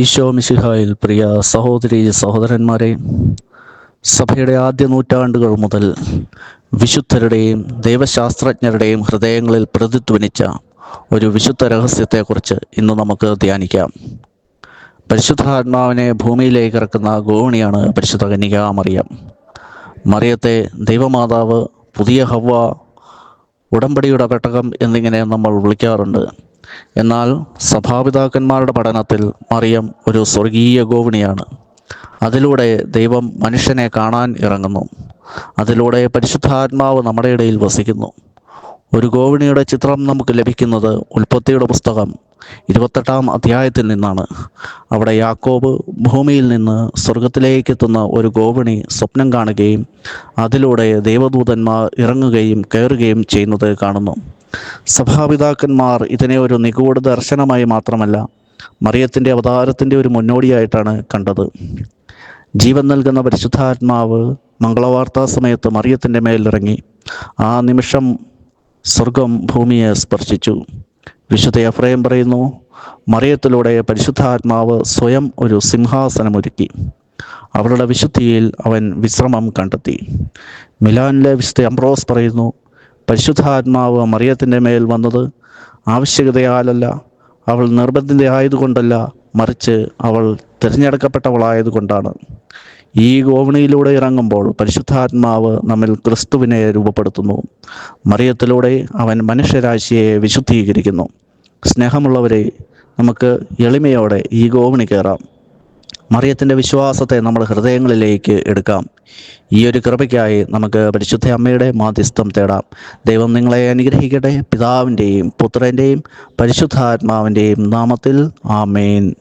ഈശോ മിശിഹായിൽ പ്രിയ സഹോദരി സഹോദരന്മാരെ സഭയുടെ ആദ്യ നൂറ്റാണ്ടുകൾ മുതൽ വിശുദ്ധരുടെയും ദൈവശാസ്ത്രജ്ഞരുടെയും ഹൃദയങ്ങളിൽ പ്രതിധ്വനിച്ച ഒരു വിശുദ്ധ രഹസ്യത്തെക്കുറിച്ച് ഇന്ന് നമുക്ക് ധ്യാനിക്കാം. പരിശുദ്ധാത്മാവിനെ ഭൂമിയിലേക്ക് ഇറക്കുന്ന ഗോവണിയാണ് പരിശുദ്ധ കന്യക മറിയം. മറിയത്തെ ദൈവമാതാവ് പുതിയ ഹവ്വ ഉടമ്പടിയുടെ പെട്ടകം എന്നിങ്ങനെ നമ്മൾ വിളിക്കാറുണ്ട്. എന്നാൽ സഭാപിതാക്കന്മാരുടെ പഠനത്തിൽ മറിയം ഒരു സ്വർഗീയ ഗോവിണിയാണ്. അതിലൂടെ ദൈവം മനുഷ്യനെ കാണാൻ ഇറങ്ങുന്നു. അതിലൂടെ പരിശുദ്ധാത്മാവ് നമ്മുടെ ഇടയിൽ വസിക്കുന്നു. ഒരു ഗോവിണിയുടെ ചിത്രം നമുക്ക് ലഭിക്കുന്നത് ഉൽപ്പത്തിയുടെ പുസ്തകം ഇരുപത്തെട്ടാം അധ്യായത്തിൽ നിന്നാണ്. അവിടെ യാക്കോബ് ഭൂമിയിൽ നിന്ന് സ്വർഗത്തിലേക്ക് എത്തുന്ന ഒരു ഗോപിണി സ്വപ്നം കാണുകയും അതിലൂടെ ദേവദൂതന്മാർ ഇറങ്ങുകയും കയറുകയും ചെയ്യുന്നത് കാണുന്നു. സഭാപിതാക്കന്മാർ ഇതിനെ ഒരു നിഗൂഢ ദർശനമായി മാത്രമല്ല മറിയത്തിന്റെ അവതാരത്തിന്റെ ഒരു മുന്നോടിയായിട്ടാണ് കണ്ടത്. ജീവൻ നൽകുന്ന പരിശുദ്ധാത്മാവ് മംഗളവാർത്താ സമയത്ത് മറിയത്തിന്റെ മേലിറങ്ങി. ആ നിമിഷം സ്വർഗം ഭൂമിയെ സ്പർശിച്ചു. വിശുദ്ധ എഫ്രയം പറയുന്നു മറിയത്തിലൂടെ പരിശുദ്ധാത്മാവ് സ്വയം ഒരു സിംഹാസനമൊരുക്കി. അവളുടെ വിശുദ്ധിയിൽ അവൻ വിശ്രമം കണ്ടെത്തി. മിലാനിലെ വിശുദ്ധ അംബ്രോസ് പറയുന്നു പരിശുദ്ധാത്മാവ് മറിയത്തിന്റെ മേൽ വന്നത് ആവശ്യകതയാലല്ല അവൾ നിർബന്ധിതയായതുകൊണ്ടല്ല മറിച്ച് അവൾ തിരഞ്ഞെടുക്കപ്പെട്ടവളായതുകൊണ്ടാണ്. ഈ ഗോവണിയിലൂടെ ഇറങ്ങുമ്പോൾ പരിശുദ്ധാത്മാവ് നമ്മിൽ ക്രിസ്തുവിനെ രൂപപ്പെടുത്തുന്നു. മറിയത്തിലൂടെ അവൻ മനുഷ്യരാശിയെ വിശുദ്ധീകരിക്കുന്നു. സ്നേഹമുള്ളവരെ നമുക്ക് എളിമയോടെ ഈ ഗോവണി കയറാം മറിയത്തിന്റെ വിശ്വാസത്തെ നമ്മൾ ഹൃദയങ്ങളിലേക്ക് എടുക്കാം. ഈ ഒരു കൃപയ്ക്കായി നമുക്ക് പരിശുദ്ധ അമ്മയുടെ മാധ്യസ്ഥം തേടാം. ദൈവം നിങ്ങളെ അനുഗ്രഹിക്കട്ടെ. പിതാവിന്റെയും പുത്രന്റെയും പരിശുദ്ധാത്മാവിന്റെയും നാമത്തിൽ ആമേൻ.